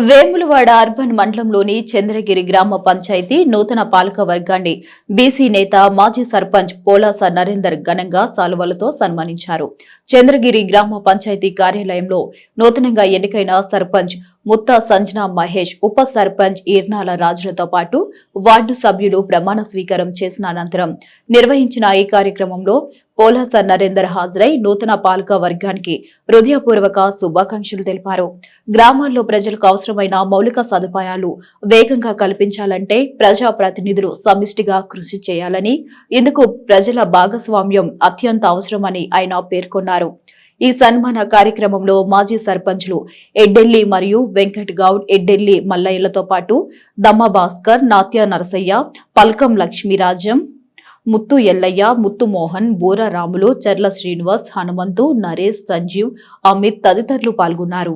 Vemulawada urban మండలంలోని చంద్రగిరి గ్రామ పంచాయతీ నూతన పాలక వర్గాన్ని బీసీ నేత మాజీ సర్పంచ్ పోలాస నరేందర్ ఘనంగా సాలువలతో సన్మానించారు. చంద్రగిరి గ్రామ పంచాయతీ కార్యాలయంలో నూతనంగా ఎన్నికైన సర్పంచ్ ముత్తా సంజనా మహేష్ ఉప సర్పంచ్ ఈర్నాల రాజులతో పాటు వార్డు సభ్యులు ప్రమాణ స్వీకారం చేసిన అనంతరం నిర్వహించిన ఈ కార్యక్రమంలో పోలాస నరేందర్ హాజరై నూతన పాలక వర్గానికి హృదయపూర్వక శుభాకాంక్షలు తెలిపారు. గ్రామాల్లో ప్రజలకు అవసరమైన మౌలిక సదుపాయాలు వేగంగా కల్పించాలంటే ప్రజా ప్రతినిధులు సమిష్టిగా కృషి చేయాలని ఇందుకు ప్రజల భాగస్వామ్యం అత్యంత అవసరమని ఆయన పేర్కొన్నారు. ఈ సన్మాన కార్యక్రమంలో మాజీ సర్పంచ్లు ఎడ్డెల్లి మరియు వెంకట్ గౌడ్ ఎడ్డెల్లి మల్లయ్యలతో పాటు దమ్మ భాస్కర్ నాత్య నరసయ్య పల్కం లక్ష్మీరాజం ముత్తు ఎల్లయ్య ముత్తు మోహన్ బూర రాములు చర్ల శ్రీనివాస్ హనుమంతు నరేష్ సంజీవ్ అమిత్ తదితరులు పాల్గొన్నారు.